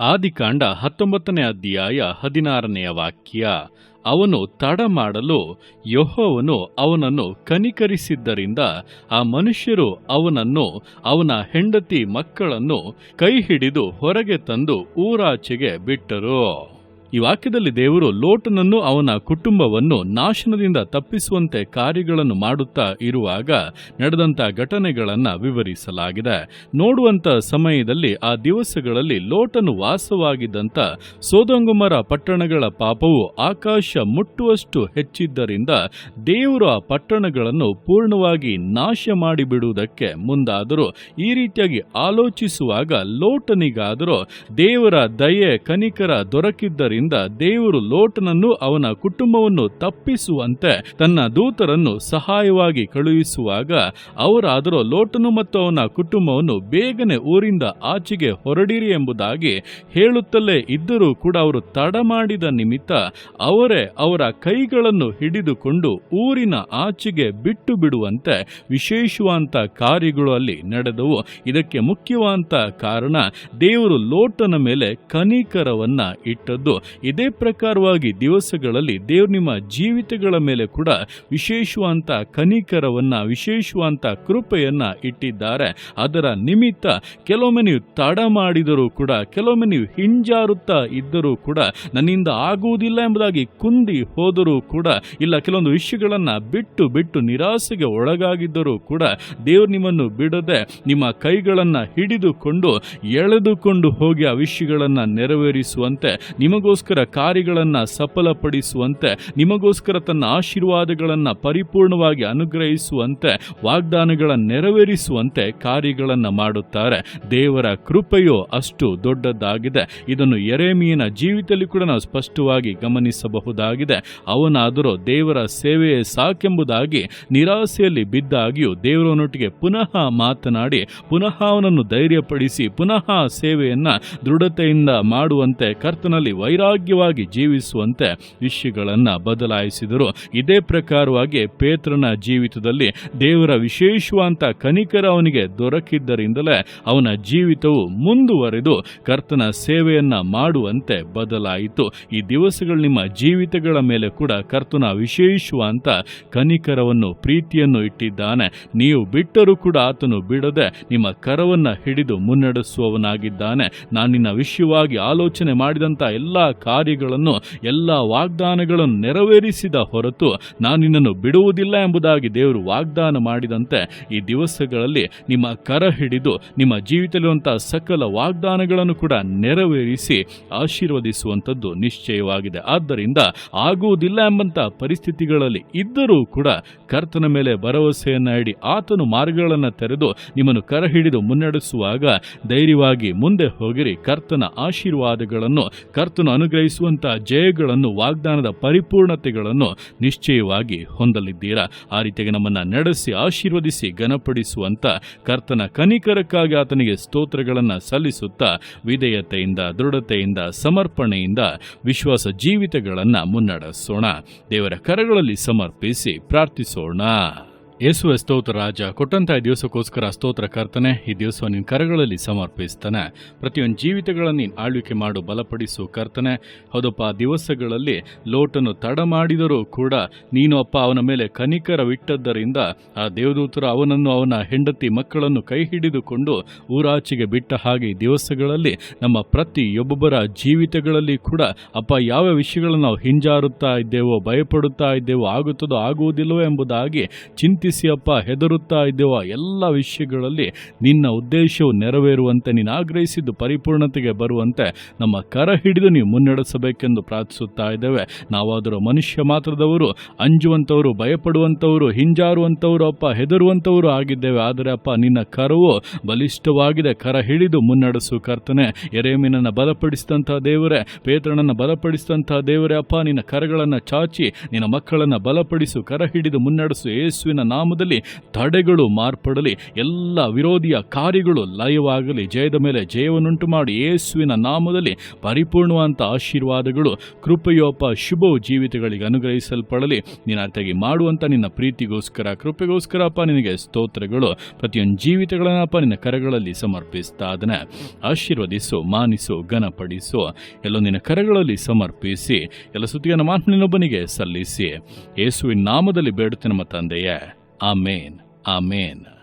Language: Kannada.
ಆದಿಕಾಂಡ ಹತ್ತೊಂಬತ್ತನೇ ಅಧ್ಯಾಯ ಹದಿನಾರನೆಯ ವಾಕ್ಯ. ಅವನು ತಡ ಮಾಡಲು ಯಹೋವನು ಅವನನ್ನು ಕನಿಕರಿಸಿದ್ದರಿಂದ ಆ ಮನುಷ್ಯರು ಅವನನ್ನು, ಅವನ ಹೆಂಡತಿ ಮಕ್ಕಳನ್ನು ಕೈ ಹಿಡಿದು ಹೊರಗೆ ತಂದು ಊರಾಚೆಗೆ ಬಿಟ್ಟರು. ಈ ವಾಕ್ಯದಲ್ಲಿ ದೇವರು ಲೋಟನನ್ನು ಅವನ ಕುಟುಂಬವನ್ನು ನಾಶನದಿಂದ ತಪ್ಪಿಸುವಂತೆ ಕಾರ್ಯಗಳನ್ನು ಮಾಡುತ್ತಾ ಇರುವಾಗ ನಡೆದಂತ ಘಟನೆಗಳನ್ನು ವಿವರಿಸಲಾಗಿದೆ. ನೋಡುವಂಥ ಸಮಯದಲ್ಲಿ ಆ ದಿವಸಗಳಲ್ಲಿ ಲೋಟನು ವಾಸವಾಗಿದ್ದಂಥ ಸೋದಂಗುಮರ ಪಟ್ಟಣಗಳ ಪಾಪವು ಆಕಾಶ ಮುಟ್ಟುವಷ್ಟು ಹೆಚ್ಚಿದ್ದರಿಂದ ದೇವರು ಆ ಪಟ್ಟಣಗಳನ್ನು ಪೂರ್ಣವಾಗಿ ನಾಶ ಮಾಡಿಬಿಡುವುದಕ್ಕೆ ಮುಂದಾದರೂ ಈ ರೀತಿಯಾಗಿ ಆಲೋಚಿಸುವಾಗ ಲೋಟನಿಗಾದರೂ ದೇವರ ದಯೆ ಕನಿಕರ ದೊರಕಿದ್ದರಿಂದ ದೇವರು ಲೋಟನನ್ನು ಅವನ ಕುಟುಂಬವನ್ನು ತಪ್ಪಿಸುವಂತೆ ತನ್ನ ದೂತರನ್ನು ಸಹಾಯವಾಗಿ ಕಳುಹಿಸುವಾಗ ಅವರಾದರೂ ಲೋಟನು ಮತ್ತು ಅವನ ಕುಟುಂಬವನ್ನು ಬೇಗನೆ ಊರಿಂದ ಆಚೆಗೆ ಹೊರಡಿರಿ ಎಂಬುದಾಗಿ ಹೇಳುತ್ತಲೇ ಇದ್ದರೂ ಕೂಡ ಅವರು ತಡ ಮಾಡಿದ ನಿಮಿತ್ತ ಅವರೇ ಅವರ ಕೈಗಳನ್ನು ಹಿಡಿದುಕೊಂಡು ಊರಿನ ಆಚೆಗೆ ಬಿಟ್ಟು ಬಿಡುವಂತೆ ವಿಶೇಷವಾದಂಥ ಕಾರ್ಯಗಳು ಅಲ್ಲಿ ನಡೆದವು. ಇದಕ್ಕೆ ಮುಖ್ಯವಾದಂಥ ಕಾರಣ ದೇವರು ಲೋಟನ ಮೇಲೆ ಕನಿಕರವನ್ನ ಇಟ್ಟದ್ದು. ಇದೇ ಪ್ರಕಾರವಾಗಿ ದಿವಸಗಳಲ್ಲಿ ದೇವರು ನಿಮ್ಮ ಜೀವಿತಗಳ ಮೇಲೆ ಕೂಡ ವಿಶೇಷವಾದಂಥ ಕನಿಕರವನ್ನ ವಿಶೇಷವಾದಂಥ ಕೃಪೆಯನ್ನ ಇಟ್ಟಿದ್ದಾರೆ. ಅದರ ನಿಮಿತ್ತ ಕೆಲವೊಮ್ಮೆ ನೀವು ತಡ ಮಾಡಿದರೂ ಕೂಡ, ಕೆಲವೊಮ್ಮೆ ನೀವು ಹಿಂಜಾರುತ್ತಾ ಇದ್ದರೂ ಕೂಡ, ನನ್ನಿಂದ ಆಗುವುದಿಲ್ಲ ಎಂಬುದಾಗಿ ಕುಂದಿ ಹೋದರೂ ಕೂಡ, ಇಲ್ಲ ಕೆಲವೊಂದು ವಿಷಯಗಳನ್ನು ಬಿಟ್ಟು ಬಿಟ್ಟು ನಿರಾಸೆಗೆ ಒಳಗಾಗಿದ್ದರೂ ಕೂಡ, ದೇವರು ನಿಮ್ಮನ್ನು ಬಿಡದೆ ನಿಮ್ಮ ಕೈಗಳನ್ನ ಹಿಡಿದುಕೊಂಡು ಎಳೆದುಕೊಂಡು ಹೋಗಿ ಆ ವಿಷಯಗಳನ್ನ ನೆರವೇರಿಸುವಂತೆ ನಿಮಗೋಸ್ಕರ ಕಾರ್ಯಗಳನ್ನು ಸಫಲಪಡಿಸುವಂತೆ, ನಿಮಗೋಸ್ಕರ ತನ್ನ ಆಶೀರ್ವಾದಗಳನ್ನ ಪರಿಪೂರ್ಣವಾಗಿ ಅನುಗ್ರಹಿಸುವಂತೆ, ವಾಗ್ದಾನಗಳ ನೆರವೇರಿಸುವಂತೆ ಕಾರ್ಯಗಳನ್ನ ಮಾಡುತ್ತಾರೆ. ದೇವರ ಕೃಪೆಯು ಅಷ್ಟು ದೊಡ್ಡದಾಗಿದೆ. ಇದನ್ನು ಎರೆಮೀನ ಜೀವಿತದಲ್ಲಿ ಕೂಡ ನಾವು ಸ್ಪಷ್ಟವಾಗಿ ಗಮನಿಸಬಹುದಾಗಿದೆ. ಅವನಾದರೂ ದೇವರ ಸೇವೆಯೇ ಸಾಕೆಂಬುದಾಗಿ, ನಿರಾಸೆಯಲ್ಲಿ ಬಿದ್ದಾಗಿಯೂ ದೇವರವನೊಟ್ಟಿಗೆ ಪುನಃ ಮಾತನಾಡಿ, ಪುನಃ ಅವನನ್ನು ಧೈರ್ಯಪಡಿಸಿ, ಪುನಃ ಸೇವೆಯನ್ನ ದೃಢತೆಯಿಂದ ಮಾಡುವಂತೆ ಕರ್ತನಲ್ಲಿ ವೈರಾಗ್ಯವಾಗಿ ಜೀವಿಸುವಂತೆ ವಿಷಯಗಳನ್ನು ಬದಲಾಯಿಸಿದರು. ಇದೇ ಪ್ರಕಾರವಾಗಿ ಪೇತ್ರನ ಜೀವಿತದಲ್ಲಿ ದೇವರ ವಿಶೇಷವಾದಂಥ ಕನಿಕರ ಅವನಿಗೆ ದೊರಕಿದ್ದರಿಂದಲೇ ಅವನ ಜೀವಿತವು ಮುಂದುವರೆದು ಕರ್ತನ ಸೇವೆಯನ್ನು ಮಾಡುವಂತೆ ಬದಲಾಯಿತು. ಈ ದಿವಸಗಳು ನಿಮ್ಮ ಜೀವಿತಗಳ ಮೇಲೆ ಕೂಡ ಕರ್ತನ ವಿಶೇಷವಾದಂಥ ಕನಿಕರವನ್ನು ಪ್ರೀತಿಯನ್ನು ಇಟ್ಟಿದ್ದಾನೆ. ನೀವು ಬಿಟ್ಟರೂ ಕೂಡ ಆತನು ಬಿಡದೆ ನಿಮ್ಮ ಕರವನ್ನು ಹಿಡಿದು ಮುನ್ನಡೆಸುವವನಾಗಿದ್ದಾನೆ. ನಾನು ನಿನ್ನ ವಿಷಯವಾಗಿ ಆಲೋಚನೆ ಮಾಡಿದಂಥ ಎಲ್ಲ ಕಾರ್ಯಗಳನ್ನು, ಎಲ್ಲ ವಾಗ್ದಾನಗಳನ್ನು ನೆರವೇರಿಸಿದ ಹೊರತು ನಾನು ನಿನ್ನನ್ನು ಬಿಡುವುದಿಲ್ಲ ಎಂಬುದಾಗಿ ದೇವರು ವಾಗ್ದಾನ ಮಾಡಿದಂತೆ ಈ ದಿವಸಗಳಲ್ಲಿ ನಿಮ್ಮ ಕರ ಹಿಡಿದು ನಿಮ್ಮ ಜೀವಿತದಲ್ಲಿರುವಂತಹ ಸಕಲ ವಾಗ್ದಾನಗಳನ್ನು ಕೂಡ ನೆರವೇರಿಸಿ ಆಶೀರ್ವದಿಸುವಂಥದ್ದು ನಿಶ್ಚಯವಾಗಿದೆ. ಆದ್ದರಿಂದ ಆಗುವುದಿಲ್ಲ ಎಂಬಂತ ಪರಿಸ್ಥಿತಿಗಳಲ್ಲಿ ಇದ್ದರೂ ಕೂಡ ಕರ್ತನ ಮೇಲೆ ಭರವಸೆಯನ್ನು ಇಡಿ ಆತನು ಮಾರ್ಗಗಳನ್ನು ತೆರೆದು ನಿಮ್ಮನ್ನು ಕರ ಹಿಡಿದು ಮುನ್ನಡೆಸುವಾಗ ಧೈರ್ಯವಾಗಿ ಮುಂದೆ ಹೋಗಿರಿ. ಕರ್ತನ ಆಶೀರ್ವಾದಗಳನ್ನು ಕರ್ತನು ಅನುಗ್ರಹಿಸುವಂತಹ ಜಯಗಳನ್ನು, ವಾಗ್ದಾನದ ಪರಿಪೂರ್ಣತೆಗಳನ್ನು ನಿಶ್ಚಯವಾಗಿ ಹೊಂದಲಿದ್ದೀರಾ? ಆ ರೀತಿಯಾಗಿ ನಮ್ಮನ್ನು ನಡೆಸಿ, ಆಶೀರ್ವದಿಸಿ ಘನಪಡಿಸುವಂತ ಕರ್ತನ ಕನಿಕರಕ್ಕಾಗಿ ಆತನಿಗೆ ಸ್ತೋತ್ರಗಳನ್ನು ಸಲ್ಲಿಸುತ್ತಾ, ವಿಧೇಯತೆಯಿಂದ, ದೃಢತೆಯಿಂದ, ಸಮರ್ಪಣೆಯಿಂದ ವಿಶ್ವಾಸ ಜೀವಿತಗಳನ್ನು ಮುನ್ನಡೆಸೋಣ. ದೇವರ ಕರಗಳಲ್ಲಿ ಸಮರ್ಪಿಸಿ ಪ್ರಾರ್ಥಿಸೋಣ. ಯೇಸುವೆ ಸ್ತೋತ್ರ ರಾಜ, ಕೊಟ್ಟಂತಹ ದಿವಸಕ್ಕೋಸ್ಕರ ಸ್ತೋತ್ರ ಕರ್ತನೆ, ಈ ದಿವಸ ನಿನ್ನ ಕರಗಳಲ್ಲಿ ಸಮರ್ಪಿಸ್ತಾನೆ. ಪ್ರತಿಯೊಂದು ಜೀವಿತಗಳನ್ನು ನೀನು ಆಳ್ವಿಕೆ ಮಾಡು, ಬಲಪಡಿಸು ಕರ್ತನೆ. ಹೌದಪ್ಪ, ಆ ದಿವಸಗಳಲ್ಲಿ ಲೋಟನ್ನು ತಡ ಮಾಡಿದರೂ ಕೂಡ ನೀನು ಅಪ್ಪ ಅವನ ಮೇಲೆ ಕನಿಕರವಿಟ್ಟದ್ದರಿಂದ ಆ ದೇವದೂತರು ಅವನನ್ನು ಅವನ ಹೆಂಡತಿ ಮಕ್ಕಳನ್ನು ಕೈ ಹಿಡಿದುಕೊಂಡು ಊರಾಚೆಗೆ ಬಿಟ್ಟ ಹಾಗೆ ದಿವಸಗಳಲ್ಲಿ ನಮ್ಮ ಪ್ರತಿಯೊಬ್ಬೊಬ್ಬರ ಜೀವಿತಗಳಲ್ಲಿ ಕೂಡ ಅಪ್ಪ ಯಾವ ವಿಷಯಗಳನ್ನು ನಾವು ಹಿಂಜಾರುತ್ತಾ ಇದ್ದೇವೋ, ಭಯಪಡುತ್ತಾ ಇದ್ದೇವೋ, ಆಗುತ್ತದೋ, ಆಗುವುದಿಲ್ಲವೋ ಎಂಬುದಾಗಿ ಚಿಂತಿಸಿ ಅಪ್ಪ, ಹೆದರುತ್ತಾ ಇದ್ದೇವ? ಎಲ್ಲ ವಿಷಯಗಳಲ್ಲಿ ನಿನ್ನ ಉದ್ದೇಶವು ನೆರವೇರುವಂತೆ, ನೀನು ಆಗ್ರಹಿಸಿದ್ದು ಪರಿಪೂರ್ಣತೆಗೆ ಬರುವಂತೆ, ನಮ್ಮ ಕರ ಹಿಡಿದು ನೀವು ಮುನ್ನಡೆಸಬೇಕೆಂದು ಪ್ರಾರ್ಥಿಸುತ್ತಾ ಇದ್ದೇವೆ. ನಾವಾದರೂ ಮನುಷ್ಯ ಮಾತ್ರದವರು, ಅಂಜುವಂಥವರು, ಭಯಪಡುವಂಥವರು, ಹಿಂಜಾರುವಂಥವರು, ಅಪ್ಪ, ಹೆದರುವಂಥವರು ಆಗಿದ್ದೇವೆ. ಆದರೆ ಅಪ್ಪ, ನಿನ್ನ ಕರವು ಬಲಿಷ್ಠವಾಗಿದೆ. ಕರ ಹಿಡಿದು ಮುನ್ನಡೆಸು ಕರ್ತನೆ. ಎರೆಮೀನನ್ನು ಬಲಪಡಿಸಿದಂಥ ದೇವರೇ, ಪೇತ್ರನನ್ನು ಬಲಪಡಿಸಿದಂಥ ದೇವರೇ, ಅಪ್ಪ, ನಿನ್ನ ಕರಗಳನ್ನು ಚಾಚಿ, ನಿನ್ನ ಮಕ್ಕಳನ್ನು ಬಲಪಡಿಸು. ಕರ ಹಿಡಿದು ಮುನ್ನಡೆಸು. ಯೇಸುವಿನ ನಾಮದಲ್ಲಿ ತಡೆಗಳು ಮಾರ್ಪಡಲಿ. ಎಲ್ಲ ವಿರೋಧಿಯ ಕಾರ್ಯಗಳು ಲಯವಾಗಲಿ. ಜಯದ ಮೇಲೆ ಜಯವನ್ನುಂಟು ಮಾಡಿ ಯೇಸುವಿನ ನಾಮದಲ್ಲಿ ಪರಿಪೂರ್ಣವಂತ ಆಶೀರ್ವಾದಗಳು ಕೃಪೆಯೋಪ ಶುಭೋ ಜೀವಿತಗಳಿಗೆ ಅನುಗ್ರಹಿಸಲ್ಪಡಲಿ. ನೀನು ಅರ್ಥಾಗಿ ಮಾಡುವಂಥ ನಿನ್ನ ಪ್ರೀತಿಗೋಸ್ಕರ ಕೃಪೆಗೋಸ್ಕರ ಅಪ್ಪ ನಿನಗೆ ಸ್ತೋತ್ರಗಳು. ಪ್ರತಿಯೊಂದು ಜೀವಿತಗಳನ್ನಪ್ಪ ನಿನ್ನ ಕರಗಳಲ್ಲಿ ಸಮರ್ಪಿಸ್ತಾ ಅದನ್ನ ಆಶೀರ್ವದಿಸು, ಮಾನಿಸು, ಘನಪಡಿಸು. ಎಲ್ಲ ನಿನ್ನ ಕರಗಳಲ್ಲಿ ಸಮರ್ಪಿಸಿ. ಎಲ್ಲ ಸುತ್ತಿಗೆ ನಮ್ಮ ಸಲ್ಲಿಸಿ. ಯೇಸುವಿನ ನಾಮದಲ್ಲಿ ಬೇಡುತ್ತೆ ನಮ್ಮ ತಂದೆಯೇ. Amen. Amen.